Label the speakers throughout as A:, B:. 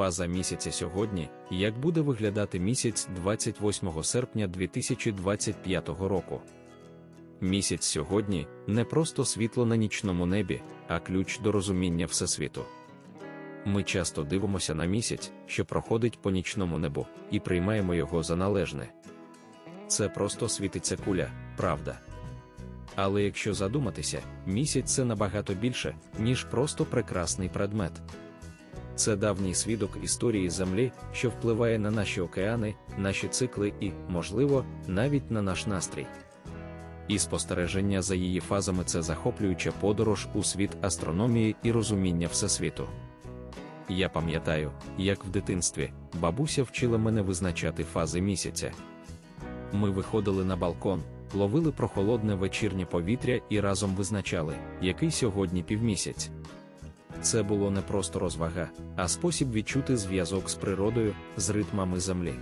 A: Фаза місяця сьогодні, як буде виглядати місяць 28 серпня 2025 року. Місяць сьогодні не просто світло на нічному небі, а ключ до розуміння Всесвіту. Ми часто дивимося на місяць, що проходить по нічному небу, і приймаємо його за належне. Це просто світиться куля, правда. Але якщо задуматися, місяць це набагато більше, ніж просто прекрасний предмет. Це давній свідок історії Землі, що впливає на наші океани, наші цикли і, можливо, навіть на наш настрій. І спостереження за її фазами це захоплююча подорож у світ астрономії і розуміння Всесвіту. Я пам'ятаю, як в дитинстві бабуся вчила мене визначати фази місяця. Ми виходили на балкон, ловили прохолодне вечірнє повітря і разом визначали, який сьогодні півмісяць. Це було не просто розвага, а спосіб відчути зв'язок з природою, з ритмами землі.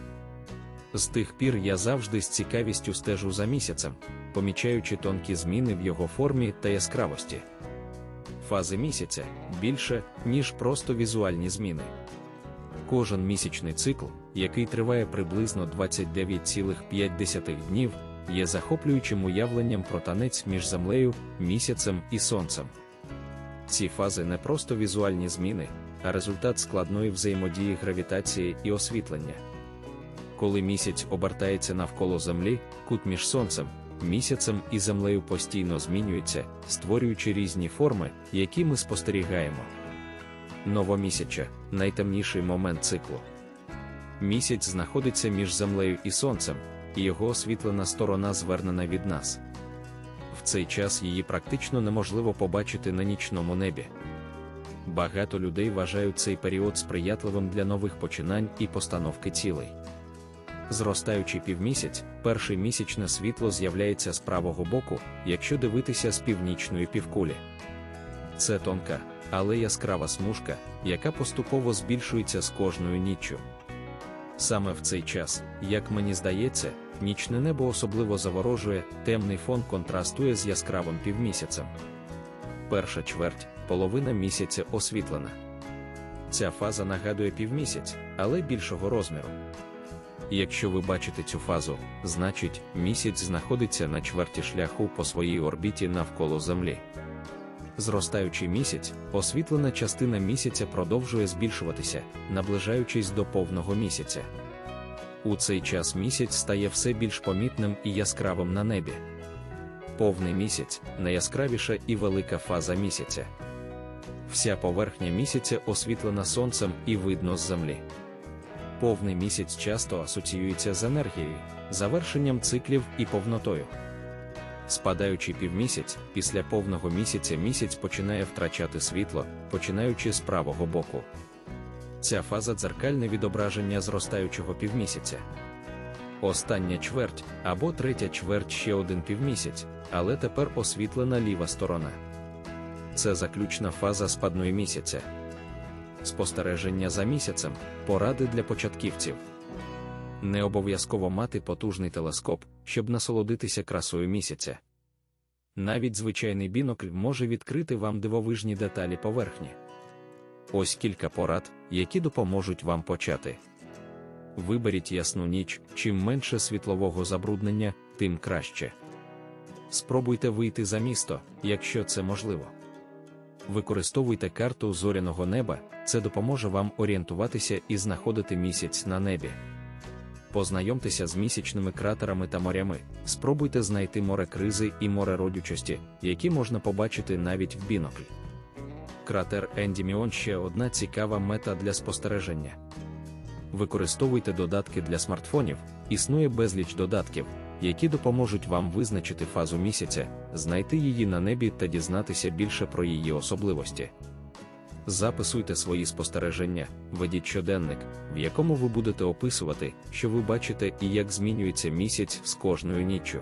A: З тих пір я завжди з цікавістю стежу за місяцем, помічаючи тонкі зміни в його формі та яскравості. Фази місяця більше, ніж просто візуальні зміни. Кожен місячний цикл, який триває приблизно 29,5 днів, є захоплюючим уявленням про танець між землею, місяцем і сонцем. Ці фази не просто візуальні зміни, а результат складної взаємодії гравітації і освітлення. Коли місяць обертається навколо Землі, кут між сонцем, місяцем і землею постійно змінюється, створюючи різні форми, які ми спостерігаємо. Новомісяча найтемніший момент циклу. Місяць знаходиться між землею і сонцем, і його освітлена сторона звернена від нас. В цей час її практично неможливо побачити на нічному небі. Багато людей вважають цей період сприятливим для нових починань і постановки цілей. Зростаючи півмісяць, перше місячне світло з'являється з правого боку, якщо дивитися з північної півкулі. Це тонка, але яскрава смужка, яка поступово збільшується з кожною ніччю. Саме в цей час, як мені здається, нічне небо особливо заворожує, темний фон контрастує з яскравим півмісяцем. Перша чверть, половина місяця освітлена. Ця фаза нагадує півмісяць, але більшого розміру. Якщо ви бачите цю фазу, значить місяць знаходиться на чверті шляху по своїй орбіті навколо Землі. Зростаючий місяць, освітлена частина місяця продовжує збільшуватися, наближаючись до повного місяця. У цей час місяць стає все більш помітним і яскравим на небі. Повний місяць найяскравіша і велика фаза місяця. Вся поверхня місяця освітлена сонцем і видно з землі. Повний місяць часто асоціюється з енергією, завершенням циклів і повнотою. Спадаючи півмісяць, після повного місяця місяць починає втрачати світло, починаючи з правого боку. Ця фаза дзеркальне відображення зростаючого півмісяця. Остання чверть або третя чверть ще один півмісяць, але тепер освітлена ліва сторона. Це заключна фаза спадної місяця. Спостереження за місяцем поради для початківців. Не обов'язково мати потужний телескоп, щоб насолодитися красою місяця. Навіть звичайний бінокль може відкрити вам дивовижні деталі поверхні. Ось кілька порад, які допоможуть вам почати. Виберіть ясну ніч, чим менше світлового забруднення, тим краще. Спробуйте вийти за місто, якщо це можливо. Використовуйте карту зоряного неба, це допоможе вам орієнтуватися і знаходити місяць на небі. Познайомтеся з місячними кратерами та морями, спробуйте знайти море кризи і море родючості, які можна побачити навіть в бінокль. Кратер Ендіміон ще одна цікава мета для спостереження. Використовуйте додатки для смартфонів, існує безліч додатків, які допоможуть вам визначити фазу місяця, знайти її на небі та дізнатися більше про її особливості. Записуйте свої спостереження, ведіть щоденник, в якому ви будете описувати, що ви бачите і як змінюється місяць з кожною ніччю.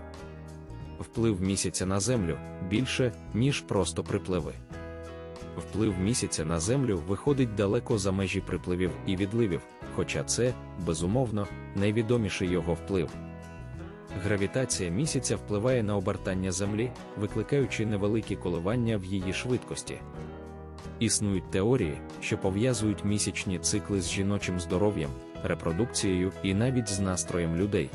A: Вплив місяця на землю більше, ніж просто припливи. Вплив місяця на землю виходить далеко за межі припливів і відливів, хоча це, безумовно, найвідоміший його вплив. Гравітація місяця впливає на обертання Землі, викликаючи невеликі коливання в її швидкості. Існують теорії, що пов'язують місячні цикли з жіночим здоров'ям, репродукцією і навіть з настроєм людей.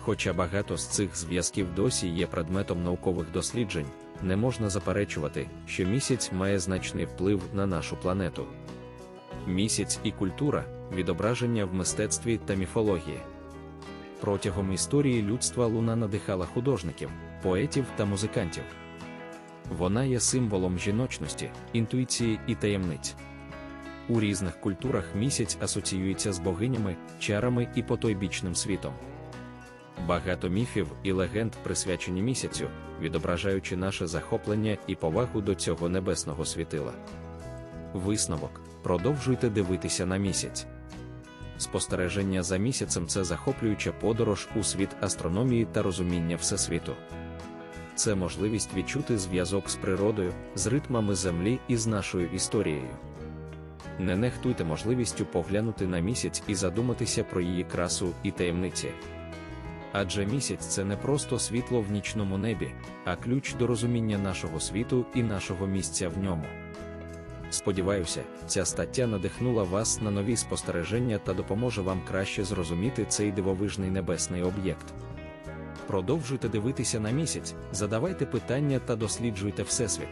A: Хоча багато з цих зв'язків досі є предметом наукових досліджень, не можна заперечувати, що місяць має значний вплив на нашу планету. Місяць і культура відображення в мистецтві та міфології. Протягом історії людства луна надихала художників, поетів та музикантів. Вона є символом жіночності, інтуїції і таємниць. У різних культурах місяць асоціюється з богинями, чарами і потойбічним світом. Багато міфів і легенд присвячені місяцю, відображаючи наше захоплення і повагу до цього небесного світила. Висновок продовжуйте дивитися на місяць. Спостереження за місяцем це захоплююча подорож у світ астрономії та розуміння Всесвіту. Це можливість відчути зв'язок з природою, з ритмами Землі і з нашою історією. Не нехтуйте можливістю поглянути на місяць і задуматися про її красу і таємниці. Адже місяць це не просто світло в нічному небі, а ключ до розуміння нашого світу і нашого місця в ньому. Сподіваюся, ця стаття надихнула вас на нові спостереження та допоможе вам краще зрозуміти цей дивовижний небесний об'єкт. Продовжуйте дивитися на місяць, задавайте питання та досліджуйте Всесвіт.